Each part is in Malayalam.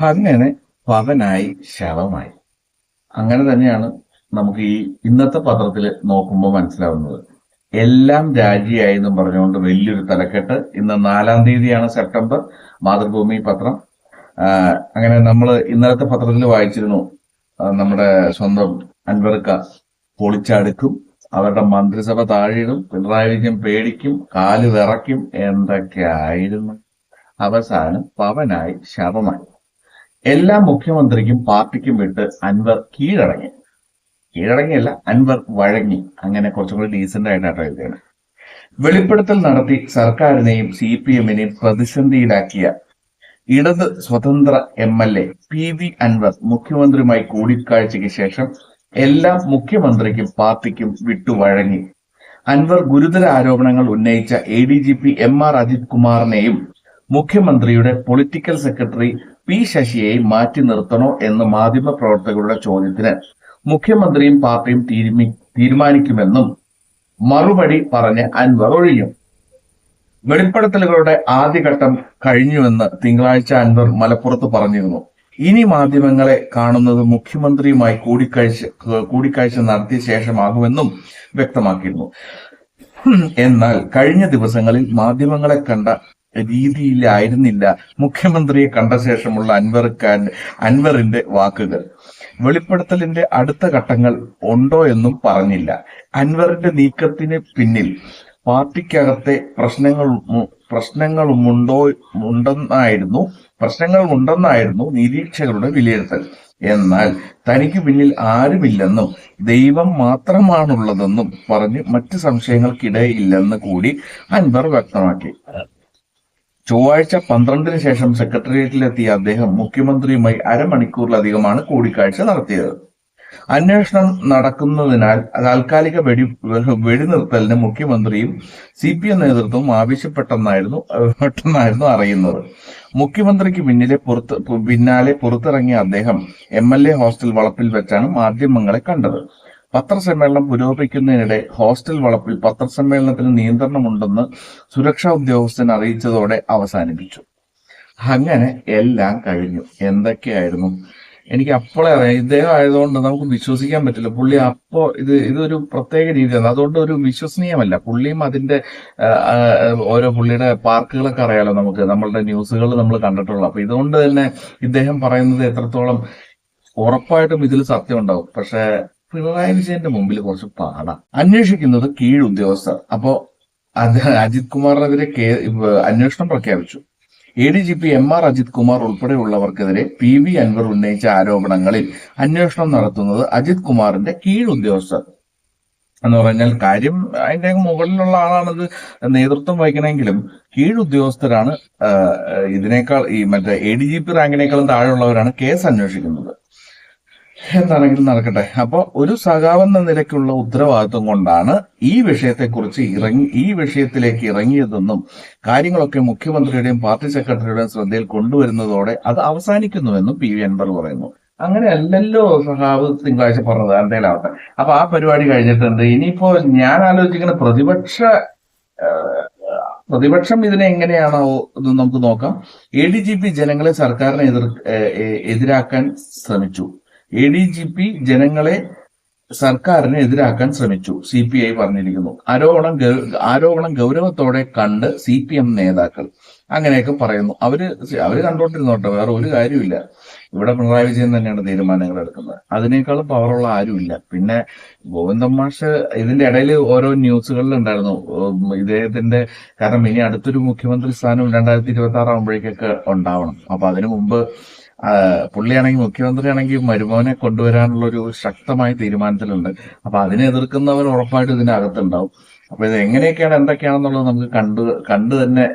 അങ്ങനെ പവനായി ശവമായി. അങ്ങനെ തന്നെയാണ് നമുക്ക് ഈ ഇന്നത്തെ പത്രത്തിൽ നോക്കുമ്പോൾ മനസ്സിലാവുന്നത്. എല്ലാം രാജിയായി എന്നും പറഞ്ഞുകൊണ്ട് വലിയൊരു തലക്കെട്ട്. ഇന്ന് നാലാം തീയതിയാണ് സെപ്റ്റംബർ മാതൃഭൂമി പത്രം. അങ്ങനെ നമ്മൾ ഇന്നലത്തെ പത്രത്തിൽ വായിച്ചിരുന്നു. നമ്മുടെ സ്വന്തം അൻവർക്ക പൊളിച്ചടുക്കും അവരുടെ മന്ത്രിസഭ താഴെയിടും പിണറായി വിജയൻ പേടിക്കും കാൽ വിറയ്ക്കും എന്തൊക്കെയായിരുന്നു? അവസാനം പവനായി ശവമായി. എല്ലാ മുഖ്യമന്ത്രിക്കും പാർട്ടിക്കും വിട്ട് അൻവർ കീഴടങ്ങി. കീഴടങ്ങിയല്ല അൻവർ വഴങ്ങി. അങ്ങനെ കുറച്ചും കൂടി ഡീസെന്റ് ആയിട്ടാണ് എഴുതിയത് വെളിപ്പെടുത്തൽ നടത്തി സർക്കാരിനെയും സി പി എമ്മിനെയും പ്രതിസന്ധിയിലാക്കിയ ഇടത് സ്വതന്ത്ര M L A P V Anvar മുഖ്യമന്ത്രിയുമായി കൂടിക്കാഴ്ചയ്ക്ക് ശേഷം എല്ലാ മുഖ്യമന്ത്രിക്കും പാർട്ടിക്കും വിട്ടുവഴങ്ങി അൻവർ ഗുരുതര ആരോപണങ്ങൾ ഉന്നയിച്ച A D G P M R Ajith കുമാറിനെയും മുഖ്യമന്ത്രിയുടെ പൊളിറ്റിക്കൽ സെക്രട്ടറി പി ശശിയെ മാറ്റി നിർത്തണോ എന്ന് മാധ്യമ പ്രവർത്തകരുടെ ചോദ്യത്തിന് മുഖ്യമന്ത്രിയും പാർട്ടിയും തീരുമി തീരുമാനിക്കുമെന്നും മറുപടി പറഞ്ഞ് അൻവർ ഒഴിഞ്ഞു വെളിപ്പെടുത്തലുകളുടെ ആദ്യഘട്ടം കഴിഞ്ഞുവെന്ന് തിങ്കളാഴ്ച അൻവർ മലപ്പുറത്ത് പറഞ്ഞിരുന്നു. ഇനി മാധ്യമങ്ങളെ കാണുന്നത് മുഖ്യമന്ത്രിയുമായി കൂടിക്കാഴ്ച കൂടിക്കാഴ്ച നടത്തിയ ശേഷമാകുമെന്നും വ്യക്തമാക്കിയിരുന്നു. എന്നാൽ കഴിഞ്ഞ ദിവസങ്ങളിൽ മാധ്യമങ്ങളെ കണ്ട രീതിയിലായിരുന്നില്ല. മുഖ്യമന്ത്രിയെ കണ്ട ശേഷമുള്ള അൻവർ ഖാൻ അൻവറിന്റെ വാക്കുകൾ. വെളിപ്പെടുത്തലിന്റെ അടുത്ത ഘട്ടങ്ങൾ ഉണ്ടോ എന്നും പറഞ്ഞില്ല. അൻവറിന്റെ നീക്കത്തിന് പിന്നിൽ പാർട്ടിക്കകത്തെ പ്രശ്നങ്ങൾ പ്രശ്നങ്ങളുമുണ്ടോ ഉണ്ടെന്നായിരുന്നു പ്രശ്നങ്ങൾ ഉണ്ടെന്നായിരുന്നു നിരീക്ഷകരുടെ വിലയിരുത്തൽ. എന്നാൽ തനിക്ക് പിന്നിൽ ആരുമില്ലെന്നും ദൈവം മാത്രമാണുള്ളതെന്നും പറഞ്ഞ് മറ്റ് സംശയങ്ങൾക്കിടയില്ലെന്ന് കൂടി അൻവർ വ്യക്തമാക്കി. ചൊവ്വാഴ്ച പന്ത്രണ്ടിന് ശേഷം സെക്രട്ടേറിയറ്റിലെത്തിയ അദ്ദേഹം മുഖ്യമന്ത്രിയുമായി അരമണിക്കൂറിലധികമാണ് കൂടിക്കാഴ്ച നടത്തിയത്. അന്വേഷണം നടക്കുന്നതിനാൽ താൽക്കാലിക വെടി വെടിനിർത്തലിന് മുഖ്യമന്ത്രിയും സി പി എം നേതൃത്വവും ആവശ്യപ്പെട്ടെന്നായിരുന്നു പെട്ടെന്നായിരുന്നു അറിയുന്നത്. മുഖ്യമന്ത്രിക്ക് പിന്നിലെ പുറത്ത് പിന്നാലെ പുറത്തിറങ്ങിയ അദ്ദേഹം എം എൽ എ ഹോസ്റ്റൽ വളപ്പിൽ വെച്ചാണ് മാധ്യമങ്ങളെ കണ്ടത്. പത്രസമ്മേളനം പുരോഗമിക്കുന്നതിനിടെ ഹോസ്റ്റൽ വളപ്പിൽ പത്രസമ്മേളനത്തിന് നിയന്ത്രണമുണ്ടെന്ന് സുരക്ഷാ ഉദ്യോഗസ്ഥൻ അറിയിച്ചതോടെ അവസാനിപ്പിച്ചു. അങ്ങനെ എല്ലാം കഴിഞ്ഞു. എന്തൊക്കെയായിരുന്നു? എനിക്ക് അപ്പോഴേ അറിയാം. ഇദ്ദേഹം ആയതുകൊണ്ട് നമുക്ക് വിശ്വസിക്കാൻ പറ്റില്ല. പുള്ളി അപ്പോ ഇത് ഇതൊരു പ്രത്യേക രീതിയാണ്. അതുകൊണ്ട് ഒരു വിശ്വസനീയമല്ല. പുള്ളിയും അതിന്റെ ഓരോ പുള്ളിയുടെ പാർക്കുകളൊക്കെ അറിയാലോ നമുക്ക്. നമ്മളുടെ ന്യൂസുകൾ നമ്മൾ കണ്ടിട്ടുള്ളൂ. അപ്പൊ ഇതുകൊണ്ട് തന്നെ ഇദ്ദേഹം പറയുന്നത് എത്രത്തോളം ഉറപ്പായിട്ടും ഇതിൽ സത്യം ഉണ്ടാവും പക്ഷെ പിണറായി വിജയന്റെ മുമ്പിൽ കുറച്ച് പാടാ. അന്വേഷിക്കുന്നത് കീഴ് ഉദ്യോഗസ്ഥർ അപ്പോ അത് അജിത് കുമാറിനെതിരെ അന്വേഷണം പ്രഖ്യാപിച്ചു. A D G P M R Ajith Kumar ഉൾപ്പെടെയുള്ളവർക്കെതിരെ P V Anwar ഉന്നയിച്ച ആരോപണങ്ങളിൽ അന്വേഷണം നടത്തുന്നത് അജിത് കുമാറിന്റെ കീഴ് ഉദ്യോഗസ്ഥർ എന്ന് പറഞ്ഞാൽ കാര്യം അതിന്റെ മുകളിലുള്ള ആളാണത് നേതൃത്വം വഹിക്കണമെങ്കിലും കീഴ് ഉദ്യോഗസ്ഥരാണ് ഇതിനേക്കാൾ ഈ മറ്റേ എ ഡി ജി പി റാങ്കിനേക്കാളും താഴെയുള്ളവരാണ് കേസ് അന്വേഷിക്കുന്നത്. എന്താണെങ്കിലും നടക്കട്ടെ. അപ്പൊ ഒരു സഖാവെന്ന നിലയ്ക്കുള്ള ഉത്തരവാദിത്വം കൊണ്ടാണ് ഈ വിഷയത്തെക്കുറിച്ച് ഇറങ്ങി ഈ വിഷയത്തിലേക്ക് ഇറങ്ങിയതെന്നും കാര്യങ്ങളൊക്കെ മുഖ്യമന്ത്രിയുടെയും പാർട്ടി സെക്രട്ടറിയുടെയും ശ്രദ്ധയിൽ കൊണ്ടുവരുന്നതോടെ അത് അവസാനിക്കുന്നുവെന്നും പി വി അൻവർ പറയുന്നു. അങ്ങനെ അല്ലല്ലോ സഖാവ് തിങ്കളാഴ്ച പറഞ്ഞത്. എന്തേലാവട്ടെ അപ്പൊ ആ പരിപാടി കഴിഞ്ഞിട്ടുണ്ട്. ഇനിയിപ്പോ ഞാൻ ആലോചിക്കുന്ന പ്രതിപക്ഷ പ്രതിപക്ഷം ഇതിനെ എങ്ങനെയാണോ എന്ന് നമുക്ക് നോക്കാം. എ ഡി ജി പി ജനങ്ങളെ സർക്കാരിനെ എതിർ എതിരാക്കാൻ ശ്രമിച്ചു. എ ഡി ജി പി ജനങ്ങളെ സർക്കാരിനെ എതിരാക്കാൻ ശ്രമിച്ചു. സി പി ഐ പറഞ്ഞിരിക്കുന്നു. ആരോപണം ആരോപണം ഗൗരവത്തോടെ കണ്ട് സി പി എം നേതാക്കൾ അങ്ങനെയൊക്കെ പറയുന്നു. അവർ അവർ കണ്ടോണ്ടിരുന്നോട്ടെ വേറെ ഒരു കാര്യമില്ല ഇവിടെ പിണറായി വിജയൻ തന്നെയാണ് തീരുമാനങ്ങൾ എടുക്കുന്നത്. അതിനേക്കാളും പവറുള്ള ആരുമില്ല. പിന്നെ ഗോവിന്ദൻ മാഷ് ഇതിന്റെ ഇടയിൽ ഓരോ ന്യൂസുകളിൽ ഉണ്ടായിരുന്നു. ഇദ്ദേഹത്തിന്റെ കാരണം ഇനി അടുത്തൊരു മുഖ്യമന്ത്രി സ്ഥാനം രണ്ടായിരത്തി ഇരുപത്തി ആറ് ആകുമ്പോഴേക്കൊക്കെ ഉണ്ടാവണം. അപ്പൊ അതിനു മുമ്പ് പുള്ളിയാണെങ്കിൽ മുഖ്യമന്ത്രിയാണെങ്കിൽ മരുമോനെ കൊണ്ടുവരാനുള്ള ഒരു ശക്തമായ തീരുമാനത്തിലുണ്ട്. അപ്പൊ അതിനെ എതിർക്കുന്നവർ ഉറപ്പായിട്ടും ഇതിനകത്തുണ്ടാവും അപ്പൊ ഇത് എങ്ങനെയൊക്കെയാണ് എന്തൊക്കെയാണെന്നുള്ളത് നമുക്ക് കണ്ടു കണ്ടു തന്നെ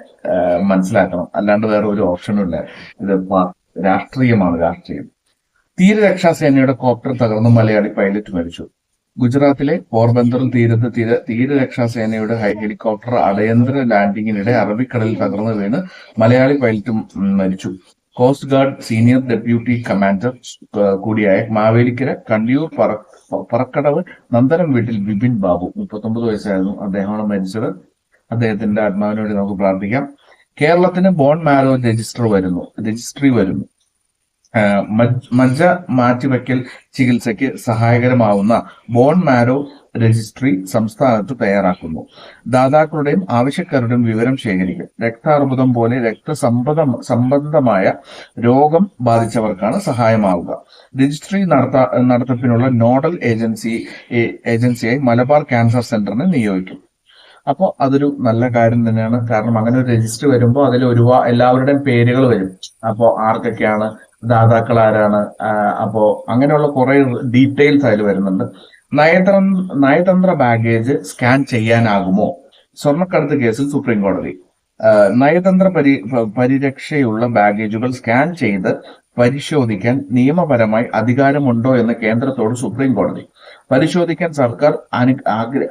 മനസ്സിലാക്കണം. അല്ലാണ്ട് വേറെ ഒരു ഓപ്ഷനും ഇല്ല. ഇത് രാഷ്ട്രീയമാണ് രാഷ്ട്രീയം. തീരരക്ഷാസേനയുടെ കോപ്റ്റർ തകർന്ന് മലയാളി പൈലറ്റ് മരിച്ചു. ഗുജറാത്തിലെ പോർബന്തറിൽ തീരത്ത് തീര തീരരക്ഷാസേനയുടെ ഹെലികോപ്റ്റർ അടിയന്തര ലാൻഡിങ്ങിനിടെ അറബിക്കടലിൽ തകർന്നു വീണ് മലയാളി പൈലറ്റും മരിച്ചു. Coast guard senior deputy commander കൂടിയായ മാവേലിക്കര കണ്ടിയൂർ പറ- പറക്കടവ് നന്ദനം വീട്ടിൽ ബിപിൻ ബാബു മുപ്പത്തൊമ്പത് വയസ്സായിരുന്നു അദ്ദേഹമാണ് മരിച്ചത്. അദ്ദേഹത്തിന്റെ ആത്മാവിന് വേണ്ടി നമുക്ക് പ്രാർത്ഥിക്കാം. കേരളത്തിന് ബോൺ മാരോ രജിസ്റ്റർ വരുന്നു രജിസ്ട്രി വരുന്നു. മജ്ജ- മാറ്റിവെക്കൽ ചികിത്സയ്ക്ക് സഹായകരമാവുന്ന ബോൺ മാരോ രജിസ്ട്രി സംസ്ഥാനത്ത് തയ്യാറാക്കുന്നു. ദാതാക്കളുടെയും ആവശ്യക്കാരുടെയും വിവരം ശേഖരിക്കും രക്താർബുദം പോലെ രക്തസമ്പദ സംബന്ധമായ രോഗം ബാധിച്ചവർക്കാണ് സഹായമാവുക. രജിസ്ട്രി നടത്ത നടത്തിപ്പിനുള്ള നോഡൽ ഏജൻസി ഏജൻസിയായി മലബാർ ക്യാൻസർ സെന്ററിനെ നിയോഗിക്കും. അപ്പോൾ അതൊരു നല്ല കാര്യം തന്നെയാണ്. കാരണം അങ്ങനെ ഒരു രജിസ്റ്റർ വരുമ്പോൾ അതിൽ ഒരുപാട് എല്ലാവരുടെയും പേരുകൾ വരും. അപ്പോൾ ആർക്കൊക്കെയാണ് ദാതാക്കൾ ആരാണ്? അപ്പോ അങ്ങനെയുള്ള കുറെ ഡീറ്റെയിൽസ് അതിൽ വരുന്നുണ്ട്. നയതന്ത്ര നയതന്ത്ര ബാഗേജ് സ്കാൻ ചെയ്യാനാകുമോ? സ്വർണക്കടത്ത് കേസിൽ സുപ്രീം കോടതി. നയതന്ത്ര പരി പരിരക്ഷയുള്ള ബാഗേജുകൾ സ്കാൻ ചെയ്ത് പരിശോധിക്കാൻ നിയമപരമായി അധികാരമുണ്ടോ എന്ന് കേന്ദ്രത്തോട് സുപ്രീം കോടതി. പരിശോധിക്കാൻ സർക്കാർ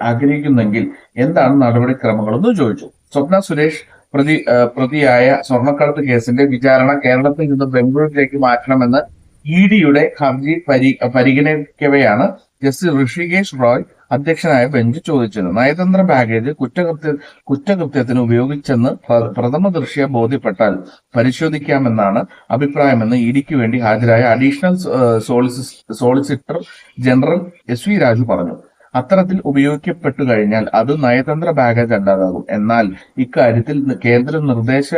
ആഗ്രഹിക്കുന്നെങ്കിൽ എന്താണ് നടപടിക്രമങ്ങളെന്ന് ചോദിച്ചു. സ്വപ്ന സുരേഷ് പ്രതി പ്രതിയായ സ്വർണക്കടത്ത് കേസിന്റെ വിചാരണ കേരളത്തിൽ നിന്ന് ബംഗളൂരുവിലേക്ക് മാറ്റണമെന്ന് ഇ ഡിയുടെ ഹർജി പരി പരിഗണിക്കവെയാണ് ജസ്റ്റിസ് ഋഷികേഷ് റോയ് അധ്യക്ഷനായ ബെഞ്ച് ചോദിച്ചത്. നയതന്ത്ര ബാഗേജ് കുറ്റകൃത്യ കുറ്റകൃത്യത്തിന് ഉപയോഗിച്ചെന്ന് പ്രഥമ ദൃശ്യ ബോധ്യപ്പെട്ടാൽ പരിശോധിക്കാമെന്നാണ് അഭിപ്രായമെന്ന് ഇഡിക്ക് ഡിക്ക് വേണ്ടി ഹാജരായ additional സോളിസി- solicitor general S V Raju പറഞ്ഞു. അത്തരത്തിൽ ഉപയോഗിക്കപ്പെട്ടു കഴിഞ്ഞാൽ അത് നയതന്ത്ര ബാഗേജ് അല്ലാതാകും. എന്നാൽ ഇക്കാര്യത്തിൽ കേന്ദ്ര നിർദ്ദേശ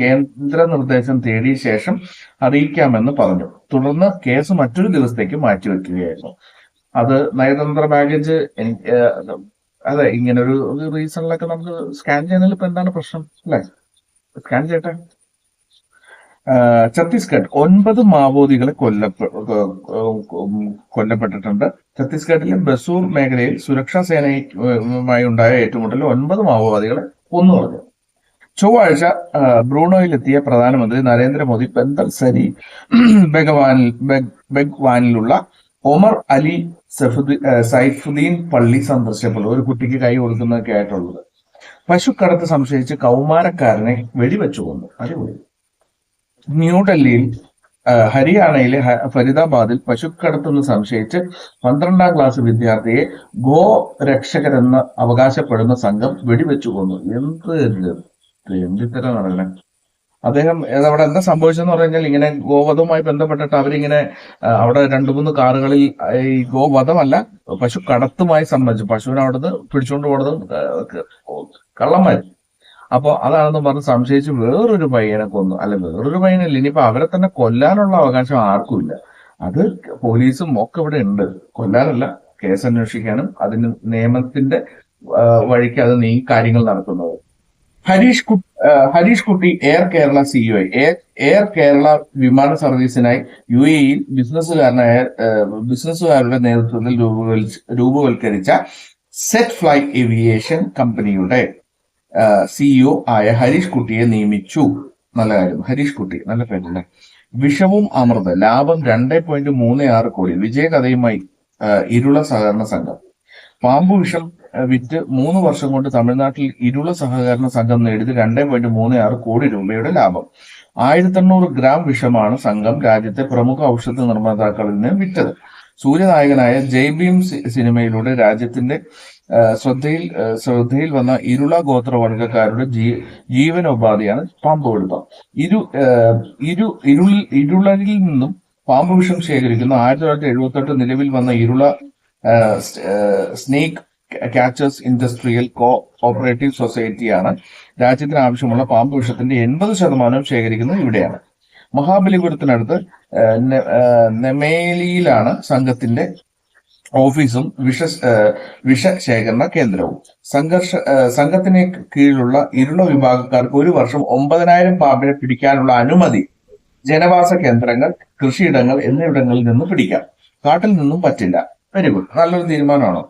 കേന്ദ്ര നിർദ്ദേശം തേടിയ ശേഷം അറിയിക്കാമെന്ന് പറഞ്ഞു. തുടർന്ന് കേസ് മറ്റൊരു ദിവസത്തേക്ക് മാറ്റിവെക്കുകയായിരുന്നു. അത് നയതന്ത്ര ബാഗേജ് അതെ ഇങ്ങനെ ഒരു റീസണിലൊക്കെ നമുക്ക് സ്കാൻ ചെയ്യുന്നതിൽ ഇപ്പൊ എന്താണ് പ്രശ്നം? അല്ലേ? സ്കാൻ ചെയ്യട്ടെ. ഛത്തീസ്ഗഡ് ഒൻപത് മാവോദികളെ കൊല്ലപ്പെ കൊല്ലപ്പെട്ടിട്ടുണ്ട്. ഛത്തീസ്ഗഡിലെ ബസൂർ മേഖലയിൽ സുരക്ഷാ സേനയുമായി ഉണ്ടായ ഏറ്റുമുട്ടലിൽ ഒൻപത് മാവോവാദികളെ കൊന്നുകളഞ്ഞു ചൊവ്വാഴ്ച ബ്രൂണോയിലെത്തിയ പ്രധാനമന്ത്രി നരേന്ദ്രമോദി ബന്ദർ സരി ബെഗവാനിൽ ബെഗ് ബെഗ്വാനിലുള്ള ഒമർ അലി സഫുദ്ദീൻ സൈഫുദ്ദീൻ പള്ളി സന്ദർശിച്ചപ്പോൾ ഒരു കുട്ടിക്ക് കൈ കൊടുക്കുന്നതൊക്കെ ആയിട്ടുള്ളത്. പശുക്കടത്ത് സംശയിച്ച് കൗമാരക്കാരനെ വെടിവെച്ചു കൊന്നു. അടിപൊളി. ന്യൂഡൽഹിയിൽ ഹരിയാനയിലെ ഫരിദാബാദിൽ പശുക്കടത്തെന്ന് സംശയിച്ച് പന്ത്രണ്ടാം ക്ലാസ് വിദ്യാർത്ഥിയെ ഗോ രക്ഷകരെന്ന് അവകാശപ്പെടുന്ന സംഘം വെടിവെച്ചു കൊന്നു. എന്ത് എന്തിത്തരം നടക്കണേ അദ്ദേഹം അവിടെ എന്താ സംഭവിച്ചെന്ന് പറഞ്ഞു കഴിഞ്ഞാൽ ഇങ്ങനെ ഗോവധവുമായി ബന്ധപ്പെട്ടിട്ട് അവരിങ്ങനെ അവിടെ രണ്ടു മൂന്ന് കാറുകളിൽ ഈ ഗോവധമല്ല പശു കടത്തുമായി സംബന്ധിച്ച് പശുവിനെ അവിടുന്ന് പിടിച്ചുകൊണ്ട് പോണത് കള്ളന്മാര്. അപ്പൊ അതാണെന്ന് പറഞ്ഞ് സംശയിച്ച് വേറൊരു പയ്യനെ കൊന്നു. അല്ല വേറൊരു പയ്യനില്ല. ഇനിയിപ്പോൾ അവരെ തന്നെ കൊല്ലാനുള്ള അവകാശം ആർക്കും ഇല്ല അത് പോലീസും ഒക്കെ ഇവിടെ ഉണ്ട്. കൊല്ലാനല്ല കേസ് അന്വേഷിക്കാനും അതിന് നിയമത്തിന്റെ വഴിക്ക് അത് നീ കാര്യങ്ങൾ നടത്തുന്നത്. Harish Kutty Harish Kutty air Kerala CEO air Kerala വിമാന സർവീസിനായി യു എയിൽ ബിസിനസ്സുകാരനായ ബിസിനസ്സുകാരുടെ നേതൃത്വത്തിൽ രൂപവൽ രൂപവൽക്കരിച്ച സെറ്റ് ഫ്ലൈ ഏവിയേഷൻ കമ്പനിയുടെ സിഇഒ ആയ ഹരീഷ് കുട്ടിയെ നിയമിച്ചു. നല്ല കാര്യം. ഹരീഷ് കുട്ടി നല്ല പേരല്ലേ വിഷവും അമൃത്. ലാഭം രണ്ടേ പോയിന്റ് മൂന്ന് ആറ് കോടി. വിജയകഥയുമായി ഇരുള സഹകരണ സംഘം. പാമ്പു വിഷം വിറ്റ് മൂന്ന് വർഷം കൊണ്ട് തമിഴ്നാട്ടിൽ ഇരുള സഹകരണ സംഘം നേടിയത് രണ്ടേ പോയിന്റ് മൂന്ന് ആറ് കോടി രൂപയുടെ ലാഭം. ആയിരത്തി എണ്ണൂറ് ഗ്രാം വിഷമാണ് സംഘം രാജ്യത്തെ പ്രമുഖ ഔഷധ നിർമ്മാതാക്കളിൽ നിന്ന് വിറ്റത്. സൂര്യനായകനായ ജയ് ഭീം സിനിമയിലൂടെ രാജ്യത്തിന്റെ ശ്രദ്ധയിൽ ശ്രദ്ധയിൽ വന്ന ഇരുള ഗോത്രവർഗക്കാരുടെ ജീ ജീവനോപാധിയാണ് പാമ്പ് പിടുത്തം ഇരു ഇരു ഇരുളിൽ ഇരുളരിൽ നിന്നും പാമ്പ് വിഷം ശേഖരിക്കുന്ന. ആയിരത്തി തൊള്ളായിരത്തി എഴുപത്തി എട്ട് നിലവിൽ വന്ന Irula snake catchers industrial cooperative സൊസൈറ്റിയാണ്. രാജ്യത്തിന് ആവശ്യമുള്ള പാമ്പ് വിഷത്തിന്റെ എൺപത് ശതമാനവും ശേഖരിക്കുന്നത് ഇവിടെയാണ്. മഹാബലിപുരത്തിനടുത്ത് നെമേലിയിലാണ് സംഘത്തിന്റെ ഓഫീസും വിഷ വിഷശേഖരണ കേന്ദ്രവും. സംഘർഷ സംഘത്തിന് കീഴിലുള്ള ഇരുള വിഭാഗക്കാർക്ക് ഒരു വർഷം ഒമ്പതിനായിരം പാമ്പിനെ പിടിക്കാനുള്ള അനുമതി. ജനവാസ കേന്ദ്രങ്ങൾ കൃഷിയിടങ്ങൾ എന്നിവിടങ്ങളിൽ നിന്ന് പിടിക്കാം. കാട്ടിൽ നിന്നും പറ്റില്ല. വെരി ഗുഡ് നല്ലൊരു തീരുമാനമാണ്.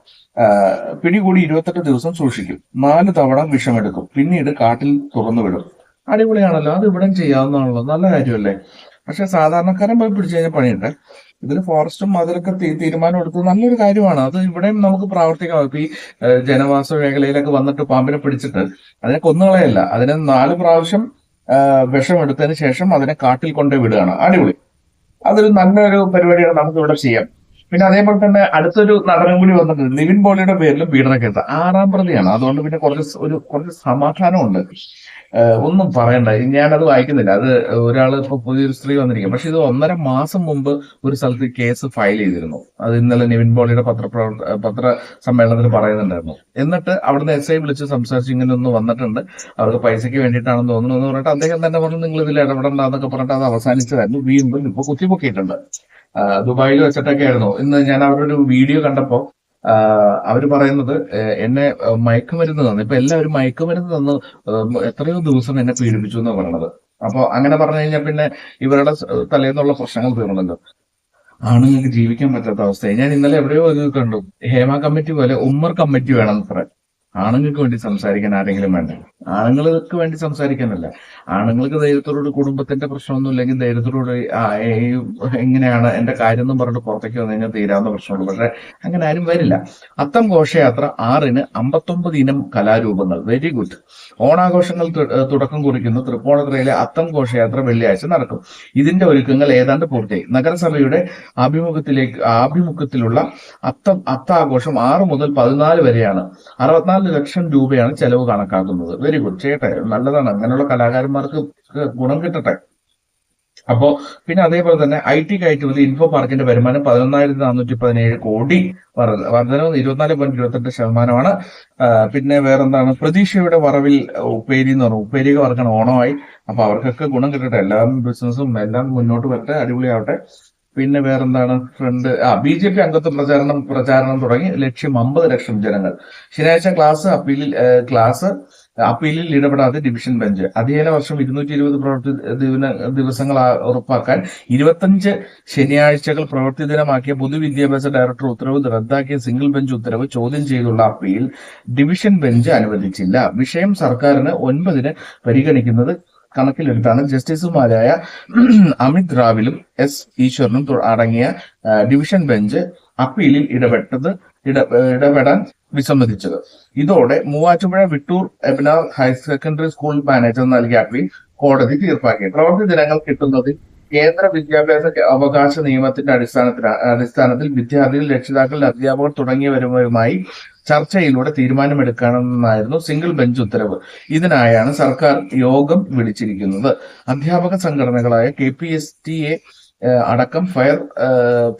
പിടികൂടി ഇരുപത്തെട്ട് ദിവസം സൂക്ഷിക്കും. നാല് തവണ വിഷമെടുക്കും. പിന്നീട് കാട്ടിൽ തുറന്നുവിടും. അടിപൊളിയാണല്ലോ. അത് ഇവിടെ ചെയ്യാവുന്നതാണല്ലോ. നല്ല കാര്യമല്ലേ? പക്ഷെ സാധാരണക്കാരൻ പോയി പിടിച്ചു കഴിഞ്ഞാൽ പണിയുണ്ട്. ഇതിൽ ഫോറസ്റ്റും അതിലൊക്കെ തീ- തീരുമാനം എടുത്തത് നല്ലൊരു കാര്യമാണ്. അത് ഇവിടെയും നമുക്ക് പ്രാവർത്തികമാകും ഇപ്പൊ ഈ ജനവാസ മേഖലയിലൊക്കെ വന്നിട്ട് പാമ്പിനെ പിടിച്ചിട്ട് അതിനെ കൊന്നുകളയല്ല. അതിനെ നാല് പ്രാവശ്യം വിഷം എടുത്തതിന് ശേഷം അതിനെ കാട്ടിൽ കൊണ്ടുപോയി വിടുകയാണ്. അടിപൊളി. അതൊരു നല്ലൊരു പരിപാടിയാണ് നമുക്ക് ഇവിടെ ചെയ്യാം. പിന്നെ അതേപോലെ തന്നെ അടുത്തൊരു നടനും കൂടി വന്നിട്ടുണ്ട്. നിവിൻ പോളിയുടെ പേരിലും പീഡനക്കേസ്. ആറാം പ്രതിയാണ്. അതുകൊണ്ട് പിന്നെ കുറച്ച് ഒരു കുറച്ച് സമാധാനമുണ്ട്. ഒന്നും പറയണ്ട. ഞാനത് വായിക്കുന്നില്ല. അത് ഒരാൾ ഇപ്പൊ പുതിയൊരു സ്ത്രീ വന്നിരിക്കും പക്ഷെ ഇത് ഒന്നര മാസം മുമ്പ് ഒരു സ്ഥലത്ത് കേസ് ഫയൽ ചെയ്തിരുന്നു. അത് ഇന്നലെ നിവിൻ പോളിയുടെ പത്രപ്രവർത്ത പത്ര സമ്മേളനത്തിൽ പറയുന്നുണ്ടായിരുന്നു. എന്നിട്ട് അവിടുന്ന് എസ് ഐ വിളിച്ച് സംസാരിച്ച് ഇങ്ങനെ ഒന്ന് വന്നിട്ടുണ്ട്. അവർക്ക് പൈസയ്ക്ക് വേണ്ടിയിട്ടാണെന്ന് തോന്നുന്നു എന്ന് പറഞ്ഞിട്ട് അദ്ദേഹം തന്നെ പറഞ്ഞു നിങ്ങൾ ഇതിൽ ഇടപെടണ്ടെന്നൊക്കെ പറഞ്ഞിട്ട് അത് അവസാനിച്ചതായിരുന്നു. വീണ്ടും ഇപ്പൊ കുത്തിപ്പൊക്കിയിട്ടുണ്ട്. ദുബായിൽ വെച്ചിട്ടൊക്കെ ആയിരുന്നു ഇന്ന് ഞാൻ അവരുടെ ഒരു വീഡിയോ കണ്ടപ്പോ അവർ പറയുന്നത് എന്നെ മയക്കുമരുന്ന് തന്നു. ഇപ്പൊ എല്ലാവരും മയക്കുമരുന്ന് തന്ന്. എത്രയോ ദിവസം എന്നെ പീഡിപ്പിച്ചു എന്നാണ് പറയണത്. അപ്പൊ അങ്ങനെ പറഞ്ഞു കഴിഞ്ഞാൽ പിന്നെ ഇവരുടെ തലേന്നുള്ള പ്രശ്നങ്ങൾ തീർന്നല്ലോ. ആണുങ്ങൾക്ക് ജീവിക്കാൻ പറ്റാത്ത അവസ്ഥയായി ഞാൻ ഇന്നലെ എവിടെയോ കണ്ടു. ഹേമ കമ്മിറ്റി പോലെ ഉമ്മർ കമ്മിറ്റി വേണം അത്ര ആണുങ്ങൾക്ക് വേണ്ടി സംസാരിക്കാൻ ആരെങ്കിലും വേണ്ട. ആണുങ്ങൾക്ക് വേണ്ടി സംസാരിക്കാനല്ല. ആണുങ്ങൾക്ക് ധൈര്യത്തോടുകൂടി കുടുംബത്തിന്റെ പ്രശ്നമൊന്നും ഇല്ലെങ്കിൽ ധൈര്യത്തോടുകൂടി ആ, എങ്ങനെയാണ് എന്റെ കാര്യം എന്നും പറഞ്ഞിട്ട് പുറത്തേക്ക് വന്നു കഴിഞ്ഞാൽ തീരാവുന്ന പ്രശ്നമുള്ളൂ. പക്ഷെ അങ്ങനെ ആരും വരില്ല. അത്തം ഘോഷയാത്ര ആറിന് അമ്പത്തൊമ്പത് ഇനം കലാരൂപങ്ങൾ. വെരി ഗുഡ് ഓണാഘോഷങ്ങൾ തുടക്കം കുറിക്കുന്ന. തൃപ്പൂണിത്തുറയിലെ അത്തം ഘോഷയാത്ര വെള്ളിയാഴ്ച നടക്കും. ഇതിന്റെ ഒരുക്കങ്ങൾ ഏതാണ്ട് പൂർത്തിയായി. നഗരസഭയുടെ ആഭിമുഖ്യത്തിലേക്ക് ആഭിമുഖ്യത്തിലുള്ള അത്തം അത്താഘോഷം ആറ് മുതൽ പതിനാല് വരെയാണ്. അറുപത്തിനാല് ലക്ഷം രൂപയാണ് ചെലവ് കണക്കാക്കുന്നത്. വെരി ഗുഡ് ചെയ്യട്ടെ. നല്ലതാണ്. അങ്ങനെയുള്ള കലാകാരന്മാർക്ക് ഗുണം കിട്ടട്ടെ. അപ്പോ പിന്നെ അതേപോലെ തന്നെ ഐ ടി കയറ്റുമതി ഇൻഫോ പാർക്കിന്റെ വരുമാനം പതിനൊന്നായിരത്തി നാനൂറ്റി പതിനേഴ് കോടി വർധ- വർധനവ് ഇരുപത്തിനാല് പോയിന്റ് ഇരുപത്തെട്ട് ശതമാനമാണ്. പിന്നെ വേറെന്താണ്? പ്രതീക്ഷയുടെ വറവിൽ ഉപ്പേരി എന്ന് പറഞ്ഞു. ഉപ്പേരിയൊക്കെ വർക്കാണ് ഓണമായി. അപ്പൊ അവർക്കൊക്കെ ഗുണം കിട്ടട്ടെ. എല്ലാ ബിസിനസ്സും എല്ലാം മുന്നോട്ട് വരട്ടെ. അടിപൊളിയാവട്ടെ. പിന്നെ വേറെന്താണ്? ഫ്രണ്ട് ആ ബി ജെ പി അംഗത്വ പ്രചാരണം പ്രചാരണം തുടങ്ങി ലക്ഷ്യം അമ്പത് ലക്ഷം ജനങ്ങൾ. ശനിയാഴ്ച ക്ലാസ് അപ്പീലിൽ ക്ലാസ് അപ്പീലിൽ ഇടപെടാതെ ഡിവിഷൻ ബെഞ്ച്. അധ്യയന വർഷം ഇരുന്നൂറ്റി ഇരുപത് പ്രവൃത്തി ദിവസങ്ങൾ ഉറപ്പാക്കാൻ ഇരുപത്തഞ്ച് ശനിയാഴ്ചകൾ പ്രവൃത്തി ദിനമാക്കിയ പൊതുവിദ്യാഭ്യാസ ഡയറക്ടർ ഉത്തരവ് റദ്ദാക്കിയ സിംഗിൾ ബെഞ്ച് ഉത്തരവ് ചോദ്യം ചെയ്തുള്ള അപ്പീൽ ഡിവിഷൻ ബെഞ്ച് അനുവദിച്ചില്ല. വിഷയം സർക്കാരിന് ഒൻപതിന് പരിഗണിക്കുന്നത് കണക്കിലെടുത്താണ് ജസ്റ്റിസുമാരായ അമിത് റാവിലും എസ് ഈശ്വരനും അടങ്ങിയ ഡിവിഷൻ ബെഞ്ച് അപ്പീലിൽ ഇടപെട്ടത് ഇടപെടാൻ വിസമ്മതിച്ചത്. ഇതോടെ Muvattupuzha Vittoor Ebenezer higher secondary school manager നൽകിയ അപ്പീൽ കോടതി തീർപ്പാക്കി. പ്രവൃത്തി ദിനങ്ങൾ കിട്ടുന്നതിൽ കേന്ദ്ര വിദ്യാഭ്യാസ അവകാശ നിയമത്തിന്റെ അടിസ്ഥാനത്തിൽ അടിസ്ഥാനത്തിൽ വിദ്യാർത്ഥികൾ രക്ഷിതാക്കൾ അധ്യാപകർ തുടങ്ങിയവരുമായി ചർച്ചയിലൂടെ തീരുമാനമെടുക്കണമെന്നായിരുന്നു സിംഗിൾ ബെഞ്ച് ഉത്തരവ്. ഇതിനായാണ് സർക്കാർ യോഗം വിളിച്ചിരിക്കുന്നത്. അധ്യാപക സംഘടനകളായ K P S T A അടക്കം ഫയർ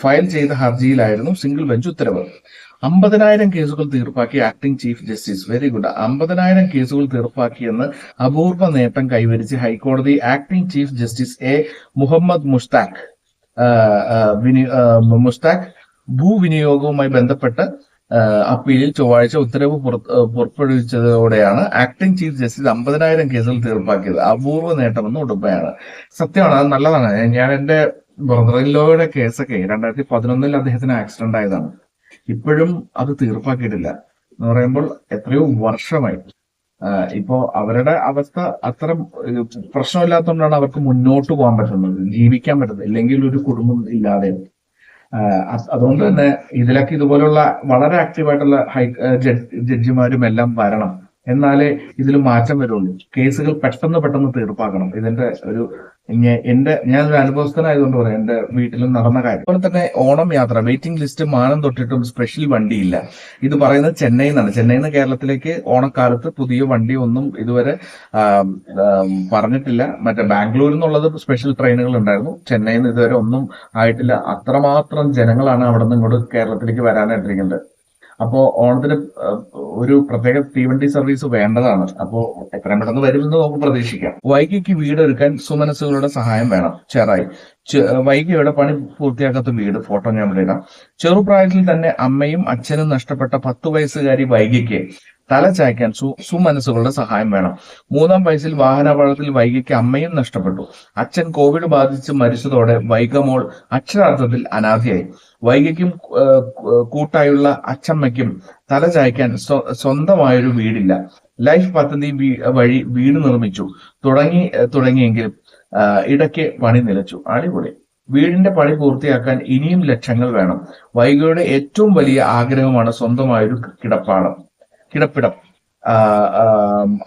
ഫയൽ ചെയ്ത ഹർജിയിലായിരുന്നു സിംഗിൾ ബെഞ്ച് ഉത്തരവ്. അമ്പതിനായിരം കേസുകൾ തീർപ്പാക്കി acting chief justice very good അമ്പതിനായിരം കേസുകൾ തീർപ്പാക്കിയെന്ന് അപൂർവ നേട്ടം കൈവരിച്ച് ഹൈക്കോടതി acting chief justice A Muhammad Mushtaq Mushtaq ഭൂവിനിയോഗവുമായി ബന്ധപ്പെട്ട് അപ്പീലിൽ ചൊവ്വാഴ്ച ഉത്തരവ് പുറപ്പെടുവിച്ചതോടെയാണ് ആക്ടിംഗ് ചീഫ് ജസ്റ്റിസ് അമ്പതിനായിരം കേസുകൾ തീർപ്പാക്കിയത്. അപൂർവ നേട്ടമെന്ന് ഉടുമ്പയാണ്. സത്യമാണ് അത് നല്ലതാണ്. ഞാൻ എന്റെ ബ്രദറിൻലോയുടെ കേസൊക്കെ രണ്ടായിരത്തി പതിനൊന്നിൽ അദ്ദേഹത്തിന് ആക്സിഡന്റ് ആയതാണ്. ഇപ്പോഴും അത് തീർപ്പാക്കിയിട്ടില്ല. എന്ന് പറയുമ്പോൾ എത്രയോ വർഷമായി. ഇപ്പോ അവരുടെ അവസ്ഥ അത്ര പ്രശ്നമില്ലാത്തതുകൊണ്ടാണ് അവർക്ക് മുന്നോട്ട് പോകാൻ പറ്റുന്നത്. ജീവിക്കാൻ പറ്റുന്നത്. ഇല്ലെങ്കിൽ ഒരു കുടുംബം ഇല്ലാതെ. അതുകൊണ്ട് തന്നെ ഇതിലൊക്കെ ഇതുപോലുള്ള വളരെ ആക്റ്റീവായിട്ടുള്ള ഹൈ ജഡ്ജിമാരും എല്ലാം വരണം. എന്നാലേ ഇതിൽ മാറ്റം വരുള്ളൂ. കേസുകൾ പെട്ടെന്ന് പെട്ടെന്ന് തീർപ്പാക്കണം. ഇതിന്റെ ഒരു എന്റെ ഒരു അനുഭവസ്ഥനായതുകൊണ്ട് പറയാം. എന്റെ വീട്ടിലും നടന്ന കാര്യം. അതുപോലെ തന്നെ ഓണം യാത്ര വെയിറ്റിംഗ് ലിസ്റ്റ് മാനം തൊട്ടിട്ടും സ്പെഷ്യൽ വണ്ടിയില്ല. ഇത് പറയുന്നത് ചെന്നൈയിൽ നിന്നാണ്. ചെന്നൈയിൽ നിന്ന് കേരളത്തിലേക്ക് ഓണക്കാലത്ത് പുതിയ വണ്ടി ഒന്നും ഇതുവരെ പറഞ്ഞിട്ടില്ല. മറ്റേ ബാംഗ്ലൂരിൽ നിന്നുള്ളത് സ്പെഷ്യൽ ട്രെയിനുകൾ ഉണ്ടായിരുന്നു. ചെന്നൈയിൽ നിന്ന് ഇതുവരെ ഒന്നും ആയിട്ടില്ല. അത്രമാത്രം ജനങ്ങളാണ് അവിടെ നിന്ന് ഇങ്ങോട്ട് കേരളത്തിലേക്ക് വരാനായിട്ടിരിക്കുന്നത്. അപ്പോ ഓണത്തിന് ഒരു പ്രത്യേക തീവണ്ടി സർവീസ് വേണ്ടതാണ്. അപ്പോ എത്രയും പെട്ടെന്ന് വരുമെന്ന് നമുക്ക് പ്രതീക്ഷിക്കാം. വൈകിക്ക് വീടൊരുക്കാൻ സുമനസ്സുകളുടെ സഹായം വേണം. ചെറായി വൈകിയുടെ പണി പൂർത്തിയാക്കാത്ത വീട്? ഫോട്ടോ ഞാൻ വിളിക്കാം ചെറുപ്രായത്തിൽ തന്നെ അമ്മയും അച്ഛനും നഷ്ടപ്പെട്ട പത്ത് വയസ്സുകാരി വൈകിക്ക് തല ചായ്ക്കാൻ സു സുമനസ്സുകളുടെ സഹായം വേണം. മൂന്നാം വയസ്സിൽ വാഹനാപകടത്തിൽ വൈകിക്ക് അമ്മയും നഷ്ടപ്പെട്ടു. അച്ഛൻ കോവിഡ് ബാധിച്ച് മരിച്ചതോടെ വൈകമോൾ അക്ഷരാർത്ഥത്തിൽ അനാഥയായി. വൈകിക്കും കൂട്ടായുള്ള അച്ഛമ്മയ്ക്കും തല ചായ്ക്കാൻ സ്വന്തമായൊരു വീടില്ല. ലൈഫ് പദ്ധതി വഴി വീട് നിർമ്മിച്ചു. തുടങ്ങി തുടങ്ങിയെങ്കിലും ഇടയ്ക്ക് പണി നിലച്ചു. അടിപൊളി. വീടിന്റെ പണി പൂർത്തിയാക്കാൻ ഇനിയും ലക്ഷങ്ങൾ വേണം. വൈഗയുടെ ഏറ്റവും വലിയ ആഗ്രഹമാണ് സ്വന്തമായൊരു കിടപ്പാടം. കിടപ്പിടം.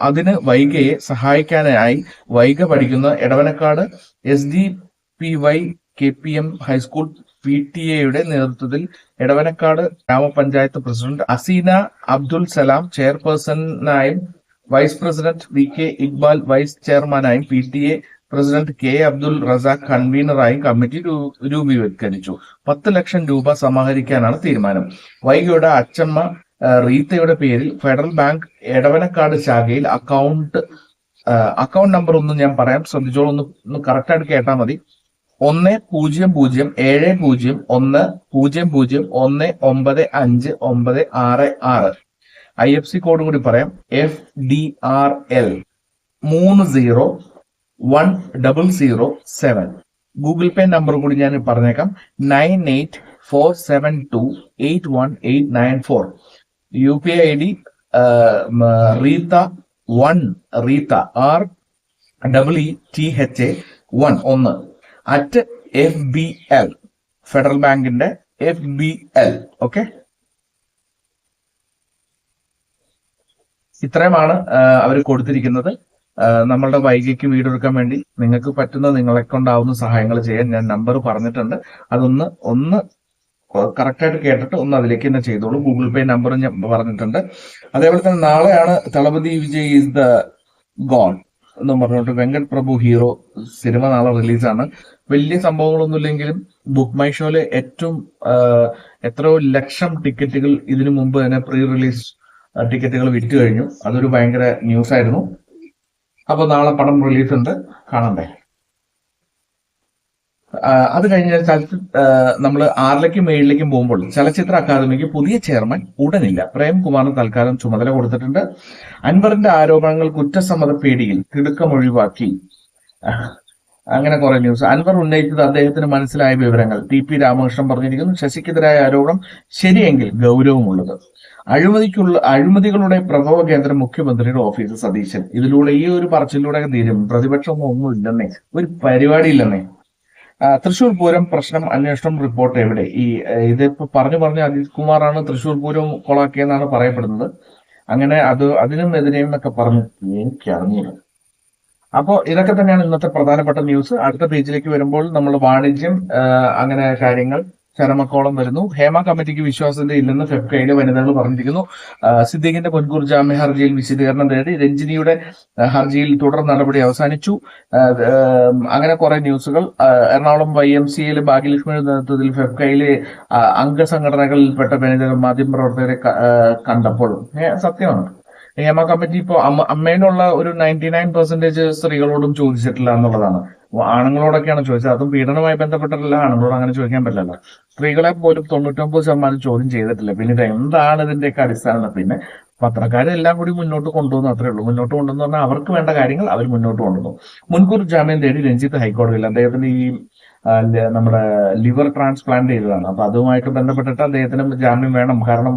അതിന് വൈഗയെ സഹായിക്കാനായി വൈഗ പഠിക്കുന്ന Edavanakkad S D P Y K P M high school P T എയുടെ നേതൃത്വത്തിൽ എടവനക്കാട് ഗ്രാമപഞ്ചായത്ത് president Aseena Abdul Salam ചെയർപേഴ്സണായും vice president V K Iqbal vice ചെയർമാനായും P T A president K Abdul Razak കൺവീനറായും committee രൂപീകരിച്ചു. പത്ത് ലക്ഷം രൂപ സമാഹരിക്കാനാണ് തീരുമാനം. വൈകിയുടെ അച്ചമ്മ ആ, റീത്തയുടെ പേരിൽ ഫെഡറൽ ബാങ്ക് എടവനക്കാട് ശാഖയിൽ അക്കൗണ്ട് അക്കൗണ്ട് നമ്പർ ഒന്ന് ഞാൻ പറയാം. ശ്രദ്ധിച്ചോളൂ ഒന്ന് ഒന്ന് കറക്റ്റ് ആയിട്ട് കേട്ടാൽ മതി. ഒന്ന് പൂജ്യം പൂജ്യം ഏഴ് പൂജ്യം ഒന്ന് പൂജ്യം പൂജ്യം ഒന്ന് ഒമ്പത് അഞ്ച് ഒമ്പത് ആറ് ആറ്. ഐ എഫ് സി കോഡ് കൂടി പറയാം. എഫ് ഡി ആർ എൽ മൂന്ന് zero one double zero seven. Google Pay number കൂടി ഞാൻ പറഞ്ഞേക്കാം. Nine eight four seven two eight one eight nine four. U P I D Reetha one Reetha R double E T H A one ഒന്ന്. At F B L federal ബാങ്കിന്റെ എഫ് ബി എൽ ഓക്കെ? ഇത്രയുമാണ് അവർ കൊടുത്തിരിക്കുന്നത്. നമ്മളുടെ വൈകിക്ക് വീടെടുക്കാൻ വേണ്ടി നിങ്ങൾക്ക് പറ്റുന്ന നിങ്ങളെ കൊണ്ടാവുന്ന സഹായങ്ങൾ ചെയ്യാൻ ഞാൻ നമ്പർ പറഞ്ഞിട്ടുണ്ട്. അതൊന്ന് ഒന്ന് കറക്റ്റ് ആയിട്ട് കേട്ടിട്ട് ഒന്ന് അതിലേക്ക് തന്നെ ചെയ്തോളൂ. ഗൂഗിൾ പേ നമ്പർ ഞാൻ പറഞ്ഞിട്ടുണ്ട്. അതേപോലെ തന്നെ നാളെയാണ് Thalapathy Vijay is the gone എന്ന് പറഞ്ഞുകൊണ്ട് വെങ്കട് പ്രഭു ഹീറോ സിനിമ നാളെ റിലീസാണ്. വലിയ സംഭവങ്ങളൊന്നുമില്ലെങ്കിലും ബുക്ക് മൈ ഷോയിലെ ഏറ്റവും എത്രയോ ലക്ഷം ടിക്കറ്റുകൾ ഇതിനു മുമ്പ് തന്നെ പ്രീ റിലീസ് ടിക്കറ്റുകൾ വിറ്റ് കഴിഞ്ഞു. അതൊരു ഭയങ്കര ന്യൂസ് ആയിരുന്നു അപ്പൊ നാളെ പടം റിലീസ് ഉണ്ട് കാണണ്ടേ അത് കഴിഞ്ഞ ചലച്ചിത്ര നമ്മൾ ആറിലേക്കും ഏഴിലേക്കും പോകുമ്പോൾ ചലച്ചിത്ര അക്കാദമിക്ക് പുതിയ ചെയർമാൻ ഉടനില്ല. പ്രേംകുമാറിന് തൽക്കാലം ചുമതല കൊടുത്തിട്ടുണ്ട്. അൻവറിന്റെ ആരോപണങ്ങൾ കുറ്റസമ്മത പേടിയിൽ തിടുക്കം ഒഴിവാക്കി. അങ്ങനെ കുറെ ന്യൂസ് അൻവർ ഉന്നയിച്ചത് അദ്ദേഹത്തിന് മനസ്സിലായ വിവരങ്ങൾ. ടി പി രാമകൃഷ്ണൻ പറഞ്ഞിരിക്കുന്നു ശശിക്കെതിരായ ആരോപണം ശരിയെങ്കിൽ ഗൗരവമുള്ളത്. അഴിമതിക്കുള്ള അഴിമതികളുടെ പ്രഭവ കേന്ദ്രം മുഖ്യമന്ത്രിയുടെ ഓഫീസ് സതീശൻ. ഇതിലൂടെ ഈ ഒരു പറച്ചിലൂടെ തീരും. പ്രതിപക്ഷമൊന്നും ഇല്ലെന്നേ. ഒരു പരിപാടി ഇല്ലെന്നേ തൃശൂർ പൂരം പ്രശ്നം അന്വേഷണം റിപ്പോർട്ട് എവിടെ? ഈ ഇതിപ്പോ പറഞ്ഞു പറഞ്ഞു അജിത് കുമാറാണ് തൃശൂർ പൂരം കൊളാക്കിയെന്നാണ് പറയപ്പെടുന്നത്. അങ്ങനെ അത് അതിനും എതിരെയും എന്നൊക്കെ പറഞ്ഞു എനിക്ക് അറിഞ്ഞില്ല അപ്പോ ഇതൊക്കെ തന്നെയാണ് ഇന്നത്തെ പ്രധാനപ്പെട്ട ന്യൂസ് അടുത്ത പേജിലേക്ക് വരുമ്പോൾ നമ്മൾ വാണിജ്യം അങ്ങനെ കാര്യങ്ങൾ ചരമക്കോളം വരുന്നു. ഹേമ കമ്മിറ്റിക്ക് വിശ്വാസത്തിന്റെ ഇല്ലെന്ന് ഫെഫ്കയിലെ വനിതകൾ പറഞ്ഞിരിക്കുന്നു. സിദ്ദീഖിന്റെ മുൻകൂർ ജാമ്യ ഹർജിയിൽ വിശദീകരണം തേടി രഞ്ജിനിയുടെ ഹർജിയിൽ തുടർ നടപടി അവസാനിച്ചു. അങ്ങനെ കുറെ ന്യൂസുകൾ. എറണാകുളം വൈ എം സി എയിലെ ഭാഗ്യലക്ഷ്മിയുടെ നേതൃത്വത്തിൽ ഫെഫ്കയിലെ അംഗസംഘടനകളിൽപ്പെട്ട വനിതകൾ മാധ്യമപ്രവർത്തകരെ കണ്ടപ്പോൾ സത്യമാണ്. ഹേമ കമ്മിറ്റി ഇപ്പോ അമ്മ അമ്മേനുള്ള ഒരു നയന്റി നയൻ പെർസെന്റേജ് സ്ത്രീകളോടും ചോദിച്ചിട്ടില്ല എന്നുള്ളതാണ്. ആണുങ്ങളോടൊക്കെയാണ് ചോദിച്ചത്. അതും പീഡനവുമായി ബന്ധപ്പെട്ടിട്ടില്ല ആണുങ്ങളോട് അങ്ങനെ ചോദിക്കാൻ പറ്റില്ലല്ലോ. സ്ത്രീകളെ പോലും തൊണ്ണൂറ്റൊമ്പത് ശതമാനം ചോദ്യം ചെയ്തിട്ടില്ല. പിന്നെ ഇത് എന്താണ് ഇതിന്റെയൊക്കെ അടിസ്ഥാനം? പിന്നെ പത്രക്കാരെല്ലാം കൂടി മുന്നോട്ട് കൊണ്ടുവന്നു അത്രേ ഉള്ളൂ. മുന്നോട്ട് കൊണ്ടുവന്നു പറഞ്ഞാൽ അവർക്ക് വേണ്ട കാര്യങ്ങൾ അവർ മുന്നോട്ട് കൊണ്ടുവന്നു. മുൻകൂർ ജാമ്യം തേടി രഞ്ജിത്ത് ഹൈക്കോടതിയിൽ അദ്ദേഹത്തിന്റെ ഈ നമ്മുടെ ലിവർ ട്രാൻസ്പ്ലാന്റ് ചെയ്തതാണ്. അപ്പൊ അതുമായിട്ട് ബന്ധപ്പെട്ടിട്ട് അദ്ദേഹത്തിന് ജാമ്യം വേണം. കാരണം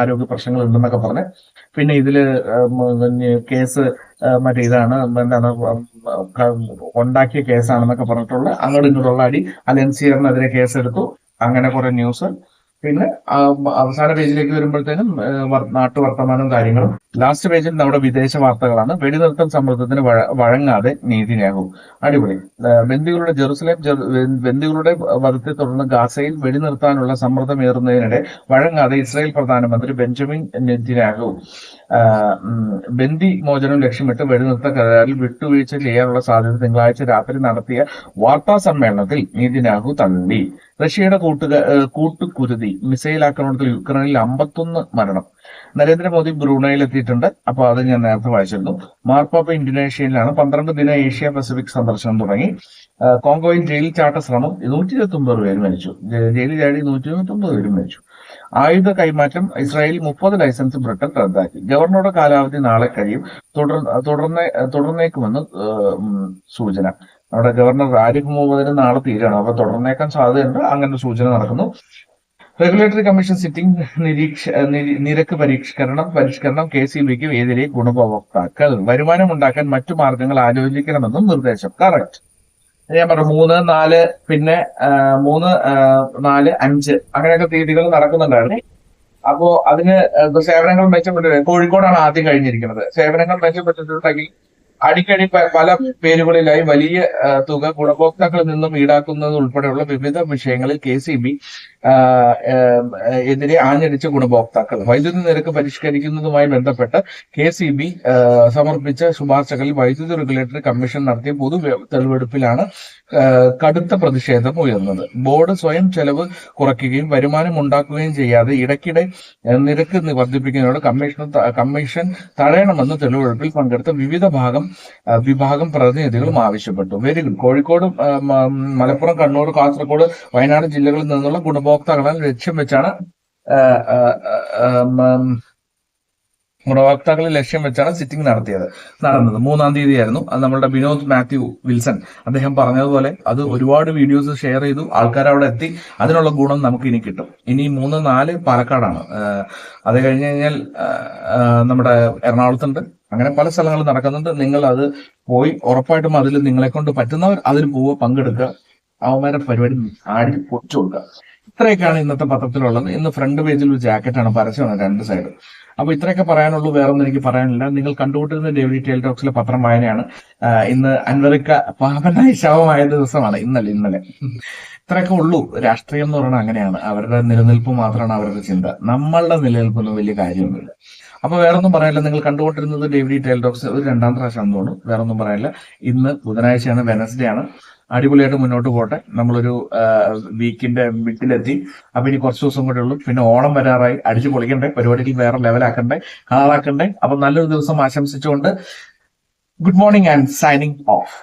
ആരോഗ്യ പ്രശ്നങ്ങൾ ഉണ്ടെന്നൊക്കെ പറഞ്ഞ്. പിന്നെ ഇതിൽ കേസ് മറ്റേ ഇതാണ് എന്താണ് ഉണ്ടാക്കിയ കേസാണെന്നൊക്കെ പറഞ്ഞിട്ടുള്ള അങ്ങോട്ട് ഇങ്ങോട്ടുള്ള അടി. അലൻസിയറിനെതിരെ കേസെടുത്തു. അങ്ങനെ കുറെ ന്യൂസ്. പിന്നെ അവസാന പേജിലേക്ക് വരുമ്പോഴത്തേനും നാട്ടു വർത്തമാനവും കാര്യങ്ങളും. ലാസ്റ്റ് പേജിൽ നമ്മുടെ വിദേശ വാർത്തകളാണ്. വെടിനിർത്തൽ സമ്മർദ്ദത്തിന് വഴങ്ങാതെ വഴങ്ങാതെ നീതിന്യാകും അടിപൊളി. ബന്ദികളുടെ ജെറുസലേം ജെറു- ബന്ദികളുടെ വധത്തെ തുടർന്ന് ഗാസയിൽ വെടിനിർത്താനുള്ള സമ്മർദ്ദമേറുന്നതിനിടെ വഴങ്ങാതെ ഇസ്രായേൽ പ്രധാനമന്ത്രി ബെഞ്ചമിൻ നെതിനാഹു ബന്ദി മോചനം ലക്ഷ്യമിട്ട് വെടിനിർത്ത കരാറിൽ വിട്ടുവീഴ്ച ചെയ്യാനുള്ള സാധ്യത തിങ്കളാഴ്ച രാത്രി നടത്തിയ വാർത്താ സമ്മേളനത്തിൽ നീതിനാഹു തള്ളി. റഷ്യയുടെ കൂട്ടുക കൂട്ടുകുരുതി മിസൈൽ ആക്രമണത്തിൽ യുക്രൈനിൽ അമ്പത്തൊന്ന് മരണം. നരേന്ദ്രമോദി ബ്രൂണയിൽ എത്തിയിട്ടുണ്ട് അപ്പോൾ അത് ഞാൻ നേരത്തെ വായിച്ചിരുന്നു. മാർപ്പാപ്പ ഇന്തോനേഷ്യയിലാണ് പന്ത്രണ്ട് ദിന ഏഷ്യ പസഫിക് സന്ദർശനം തുടങ്ങി. കോങ്കോയിൽ ജയിലിൽ ചാട്ട ശ്രമം നൂറ്റി ഇരുപത്തി ഒമ്പത് പേര് മരിച്ചു. ജയിലിൽ ചാടി നൂറ്റി ഇരുപത്തി ഒമ്പത് പേര് മരിച്ചു. ആയുധ കൈമാറ്റം ഇസ്രായേൽ മുപ്പത് ലൈസൻസ് ബ്രിട്ടൻ റദ്ദാക്കി. ഗവർണറുടെ കാലാവധി നാളെ കഴിയും. തുടർ തുടർന്ന് തുടർന്നേക്കുമെന്ന് സൂചന. നമ്മുടെ ഗവർണർ ആരിഫ് മുഹമ്മദിന് നാളെ തീരാണ്. അപ്പൊ തുടർന്നേക്കാൻ സാധ്യതയുണ്ട്. അങ്ങനെ സൂചന നടക്കുന്നു. റെഗുലേറ്ററി കമ്മീഷൻ സിറ്റിംഗ് നിരീക്ഷ നിരി- നിരക്ക് പരിഷ്കരണം പരിഷ്കരണം കെ സി ബിക്ക് എതിരെ ഗുണഭോക്താക്കൾ. വരുമാനം ഉണ്ടാക്കാൻ മറ്റു മാർഗങ്ങൾ ആലോചിക്കണമെന്നും നിർദ്ദേശം. കറക്റ്റ് ഞാൻ പറഞ്ഞു മൂന്ന് നാല് പിന്നെ മൂന്ന് നാല് അഞ്ച് അങ്ങനെയൊക്കെ തീയതികൾ നടക്കുന്നുണ്ടായിരുന്നു. അപ്പോ അതിന് സേവനങ്ങൾ മെച്ചപ്പെട്ട് കോഴിക്കോടാണ് ആദ്യം കഴിഞ്ഞിരിക്കുന്നത്. സേവനങ്ങൾ മെച്ചപ്പെട്ടിട്ടുണ്ടെങ്കിൽ അടിക്കടി പല പേരുകളിലായി വലിയ തുക ഗുണഭോക്താക്കളിൽ നിന്നും ഈടാക്കുന്നത് ഉൾപ്പെടെയുള്ള വിവിധ വിഷയങ്ങളിൽ കെ സി ബി എതിരെ ആഞ്ഞടിച്ച ഗുണഭോക്താക്കൾ. വൈദ്യുതി നിരക്ക് പരിഷ്കരിക്കുന്നതുമായി ബന്ധപ്പെട്ട് കെ സി ബി സമർപ്പിച്ച ശുപാർശകളിൽ വൈദ്യുതി റെഗുലേറ്ററി കമ്മീഷൻ നടത്തിയ പൊതു തെളിവെടുപ്പിലാണ് കടുത്ത പ്രതിഷേധം ഉയർന്നത്. ബോർഡ് സ്വയം ചെലവ് കുറയ്ക്കുകയും വരുമാനം ഉണ്ടാക്കുകയും ചെയ്യാതെ ഇടയ്ക്കിടെ നിരക്ക് വർദ്ധിപ്പിക്കുന്നതിനോട് കമ്മീഷൻ കമ്മീഷൻ തടയണമെന്ന് തെളിവെടുപ്പിൽ പങ്കെടുത്ത വിവിധ ഭാഗം വിഭാഗം പ്രതിനിധികളും ആവശ്യപ്പെട്ടു. വെരി ഗുഡ് കോഴിക്കോട് മലപ്പുറം കണ്ണൂർ കാസർഗോഡ് വയനാട് ജില്ലകളിൽ നിന്നുള്ള ഗുണഭോക്താക്കളെ ലക്ഷ്യം വെച്ചാണ് ഗുണഭോക്താക്കളെ ലക്ഷ്യം വെച്ചാണ് സിറ്റിംഗ് നടത്തിയത് നടന്നത്. മൂന്നാം തീയതി ആയിരുന്നു അത് നമ്മുടെ വിനോദ് മാത്യു വിൽസൺ അദ്ദേഹം പറഞ്ഞതുപോലെ അത് ഒരുപാട് വീഡിയോസ് ഷെയർ ചെയ്തു. ആൾക്കാർ അവിടെ എത്തി. അതിനുള്ള ഗുണം നമുക്ക് ഇനി കിട്ടും. ഇനി മൂന്ന് നാല് പാലക്കാടാണ്. അത് കഴിഞ്ഞ് കഴിഞ്ഞാൽ നമ്മുടെ എറണാകുളത്തുണ്ട്. അങ്ങനെ പല സ്ഥലങ്ങളും നടക്കുന്നുണ്ട്. നിങ്ങൾ അത് പോയി ഉറപ്പായിട്ടും അതിൽ നിങ്ങളെ കൊണ്ട് പറ്റുന്നവർ അതിൽ പോവുക പങ്കെടുക്കുക. അവന്മാരെ പരിപാടി ആടി പൊച്ചു കൊടുക്കുക. ഇത്രയൊക്കെയാണ് ഇന്നത്തെ പത്രത്തിലുള്ളത്. ഇന്ന് ഫ്രണ്ട് പേജിൽ ഒരു ജാക്കറ്റാണ് പരസ്യമാണ് രണ്ട് സൈഡ് അപ്പൊ ഇത്രയൊക്കെ പറയാനുള്ളൂ. വേറൊന്നും എനിക്ക് പറയാനില്ല. നിങ്ങൾ കണ്ടുകൊണ്ടിരുന്ന ഡെയിലി ടെയിൽ ടോക്സിലെ പത്രം വായനയാണ്. ഇന്ന് അൻവറിക്ക പാപനായി ശവമായ ദിവസമാണ്. ഇന്നലെ ഇന്നലെ. ഇത്രയൊക്കെ ഉള്ളൂ. രാഷ്ട്രീയം എന്ന് പറയുന്നത് അങ്ങനെയാണ്. അവരുടെ നിലനിൽപ്പ് മാത്രമാണ് അവരുടെ ചിന്ത. നമ്മളുടെ നിലനിൽപ്പൊന്നും വലിയ കാര്യമൊന്നുമില്ല. അപ്പൊ വേറൊന്നും പറയാനില്ല നിങ്ങൾ കണ്ടുകൊണ്ടിരുന്നത് ഡേവിഡി ഡോക്സ് ഒരു രണ്ടാം പ്രാവശ്യം തോന്നുന്നു. വേറൊന്നും പറയാനില്ല ഇന്ന് ബുധനാഴ്ചയാണ് വെനസ്ഡേ ആണ്. അടിപൊളിയായിട്ട് മുന്നോട്ട് പോട്ടെ. നമ്മളൊരു വീക്കിന്റെ മിഡിലെത്തി. അപ്പൊ ഇനി കുറച്ച് ദിവസം കൂടെ ഉള്ളൂ. പിന്നെ ഓണം വരാറായി. അടിച്ചു പൊളിക്കണ്ടേ. പരിപാടികൾ വേറെ ലെവലാക്കണ്ടേ. കളറാക്കണ്ടേ അപ്പൊ നല്ലൊരു ദിവസം ആശംസിച്ചുകൊണ്ട് good morning and signing off.